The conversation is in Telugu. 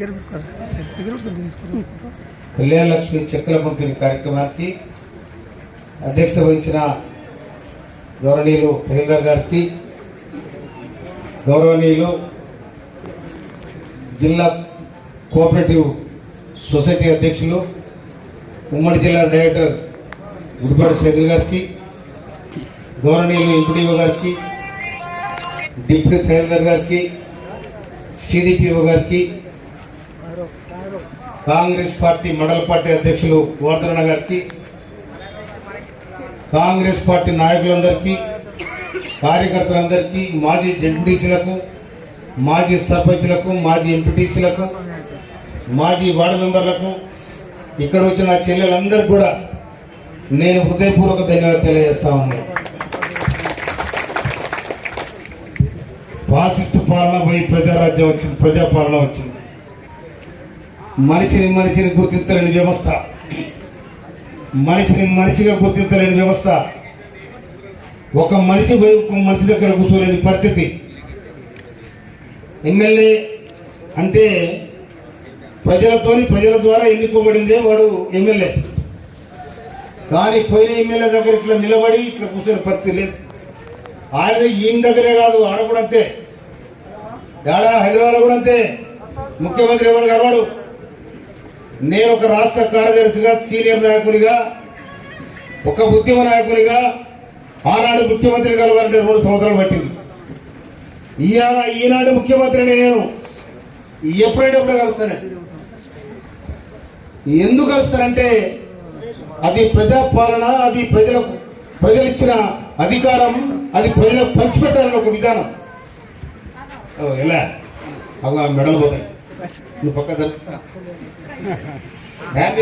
దగ్గర పెట్టుకోరా దగ్గర పంపిణీ కార్యక్రమానికి అధ్యక్షత వహించిన గౌరవనీయులు తహీల్దార్ గారికి గౌరవనీయులు జిల్లా కోఆపరేటివ్ సొసైటీ అధ్యక్షులు ఉమ్మడి జిల్లా డైరెక్టర్ గుడిపాటి సేదుల్ గారికి గౌరవనీయులు ఎంపీడీఓ గారికి డిప్యూటీ తహసీల్దార్ గారికి సిడిపిఓ గారికి కాంగ్రెస్ పార్టీ మండల పార్టీ అధ్యక్షులు గోవర్ధన గారికి కాంగ్రెస్ పార్టీ నాయకులందరికీ కార్యకర్తలందరికీ మాజీ జడ్పీటీసీలకు మాజీ సర్పంచ్లకు మాజీ ఎంపీటీసీలకు మాజీ వార్డు మెంబర్లకు ఇక్కడ వచ్చిన చెల్లెలందరికీ కూడా నేను హృదయపూర్వక ధన్యవాదాలు తెలియజేస్తా ఉన్నాను. ఫాసిస్ట్ పాలన పోయి ప్రజారాజ్యం వచ్చింది ప్రజాపాలన వచ్చింది. మనిషిని మనిషిని గుర్తించలేని వ్యవస్థ. మనిషిని మనిషిగా గుర్తించలేని వ్యవస్థ. ఒక మనిషి ఒక మనిషి దగ్గర కూర్చోలేని పరిస్థితి. ఎమ్మెల్యే అంటే ప్రజలతోని ప్రజల ద్వారా ఎన్నుకోబడిందే వాడు ఎమ్మెల్యే. కానీ పోయిన ఎమ్మెల్యే దగ్గర ఇట్లా నిలబడి ఇట్లా కూర్చొని పరిస్థితి లేదు. ఆయన ఈయన దగ్గరే కాదు ఆడ కూడా అంతే. ఏడా హైదరాబాద్ కూడా అంతే. ముఖ్యమంత్రి ఎవరు కలవాడు నేను ఒక రాష్ట్ర కార్యదర్శిగా సీనియర్ నాయకునిగా ఒక ఉద్యమ నాయకునిగా ఆనాడు ముఖ్యమంత్రి కలవాలంటే రెండు సంవత్సరాలు పట్టింది. ఇవాళ ఈనాడు ముఖ్యమంత్రిని నేను ఎప్పుడైనప్పుడు కలుస్తానండి. ఎందుకు కలుస్తానంటే అది ప్రజాపాలన అది ప్రజలకు ప్రజలు ఇచ్చిన అధికారం అది ప్రజలకు పంచిపెట్టాలని ఒక విధానం. ఓ, ఎలా? అవి మెడలు పోతాయి. ನೀವು ಪಕ್ಕದಲ್ಲಿ ಹ್ಯಾಂಡ್